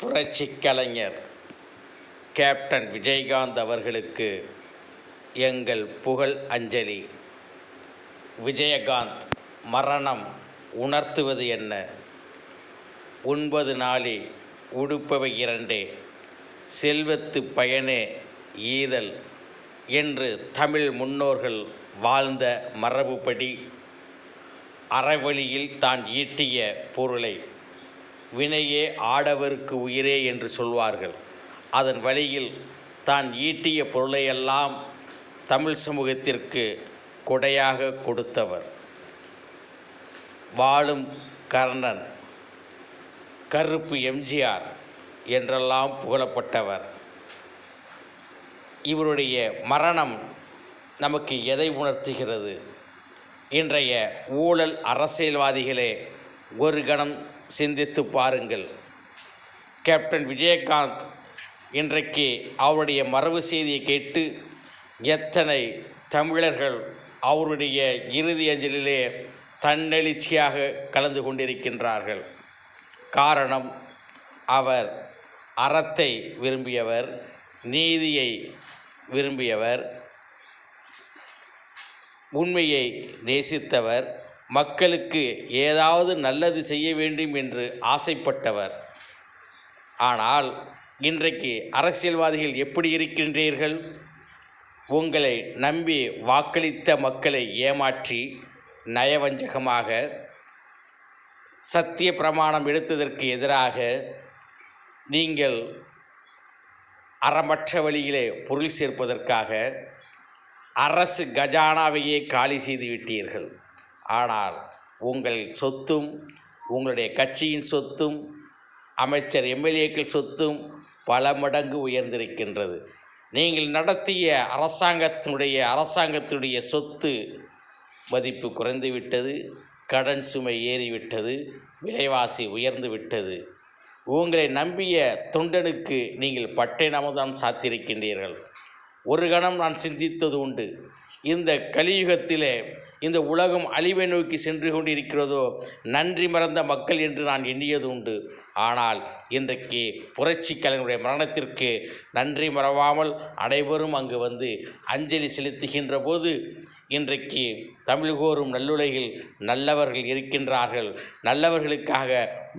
புரட்சி கலைஞர் கேப்டன் விஜயகாந்த் அவர்களுக்கு எங்கள் புகழ் அஞ்சலி. விஜயகாந்த் மரணம் உணர்த்துவது என்ன? ஒன்பது நாளி உடுப்பவை இரண்டே. செல்வத்து பயனே ஈதல் என்று தமிழ் முன்னோர்கள் வாழ்ந்த மரபுப்படி அறவழியில் தான் ஈட்டிய பொருளை. வினையே ஆடவருக்கு உயிரே என்று சொல்வார்கள். அதன் வழியில் தான் ஈட்டிய பொருளையெல்லாம் தமிழ் சமூகத்திற்கு கொடையாக கொடுத்தவர். வாழும் கர்ணன் கருப்பு எம்ஜிஆர் என்றெல்லாம் புகழப்பட்டவர். இவருடைய மரணம் நமக்கு எதை உணர்த்துகிறது? இன்றைய ஊழல் அரசியல்வாதிகளே ஒரு கணம் சிந்தித்து பாருங்கள். கேப்டன் விஜயகாந்த் இன்றைக்கு அவருடைய மரபு செய்தியை கேட்டு எத்தனை தமிழர்கள் அவருடைய இறுதி அஞ்சலிலே தன்னெழுச்சியாக கலந்து கொண்டிருக்கின்றார்கள். காரணம் அவர் அறத்தை விரும்பியவர் நீதியை விரும்பியவர் உண்மையை நேசித்தவர் மக்களுக்கு ஏதாவது நல்லது செய்ய வேண்டும் என்று ஆசைப்பட்டவர். ஆனால் இன்றைக்கு அரசியல்வாதிகள் எப்படி இருக்கின்றீர்கள்? உங்களை நம்பி வாக்களித்த மக்களை ஏமாற்றி நயவஞ்சகமாக சத்திய பிரமாணம் எடுத்ததற்கு எதிராக நீங்கள் அறமற்ற வழியிலே பொருள் சேர்ப்பதற்காக அரசு கஜானாவையே காலி செய்து விட்டீர்கள். ஆனால் உங்கள் சொத்தும் உங்களுடைய கட்சியின் சொத்தும் அமைச்சர் எம்எல்ஏக்கள் சொத்தும் பல மடங்கு உயர்ந்திருக்கின்றது. நீங்கள் நடத்திய அரசாங்கத்தினுடைய அரசாங்கத்தினுடைய சொத்து மதிப்பு குறைந்து விட்டது கடன் சுமை ஏறிவிட்டது விலைவாசி உயர்ந்து விட்டது உங்களை நம்பிய தொண்டனுக்கு நீங்கள் பட்டை நமதம் சாத்திருக்கின்றீர்கள். ஒரு கணம் நான் சிந்தித்தது உண்டு. இந்த கலியுகத்திலே இந்த உலகம் அழிவை நோக்கி சென்று கொண்டிருக்கிறதோ? நன்றி மறந்த மக்கள் என்று நான் எண்ணியது உண்டு. ஆனால் இன்றைக்கு புரட்சி கலைஞருடைய மரணத்திற்கு நன்றி மறவாமல் அனைவரும் அங்கு வந்து அஞ்சலி செலுத்துகின்ற போது இன்றைக்கு தமிழ் கோரும் நல்லுலகில் நல்லவர்கள் இருக்கின்றார்கள். நல்லவர்களுக்காக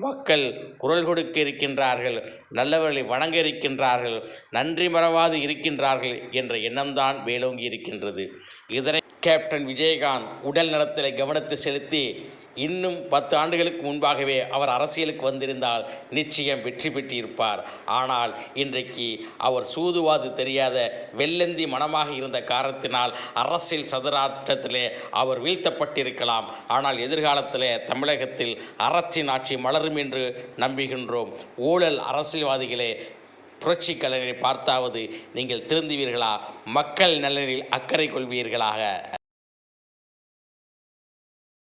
மக்கள் குரல் கொடுக்க இருக்கின்றார்கள். நல்லவர்களை வணங்க இருக்கின்றார்கள். நன்றி மறவாது இருக்கின்றார்கள் என்ற எண்ணம்தான் மேலோங்கி இருக்கின்றது. இதனை கேப்டன் விஜயகாந்த் உடல் நலத்தில் கவனத்தை செலுத்தி இன்னும் பத்து ஆண்டுகளுக்கு முன்பாகவே அவர் அரசியலுக்கு வந்திருந்தால் நிச்சயம் வெற்றி பெற்றிருப்பார். ஆனால் இன்றைக்கு அவர் சூதுவாது தெரியாத வெள்ளந்தி மனமாக இருந்த காரணத்தினால் அரசியல் சதுராட்டத்திலே அவர் வீழ்த்தப்பட்டிருக்கலாம். ஆனால் எதிர்காலத்திலே தமிழகத்தில் அறத்தின் ஆட்சி மலரும் என்று நம்புகின்றோம். ஊழல் அரசியல்வாதிகளே புரட்சி கலைஞரை பார்த்தாவது நீங்கள் திருந்துவீர்களா? மக்கள் நலனில் அக்கறை கொள்வீர்களாக?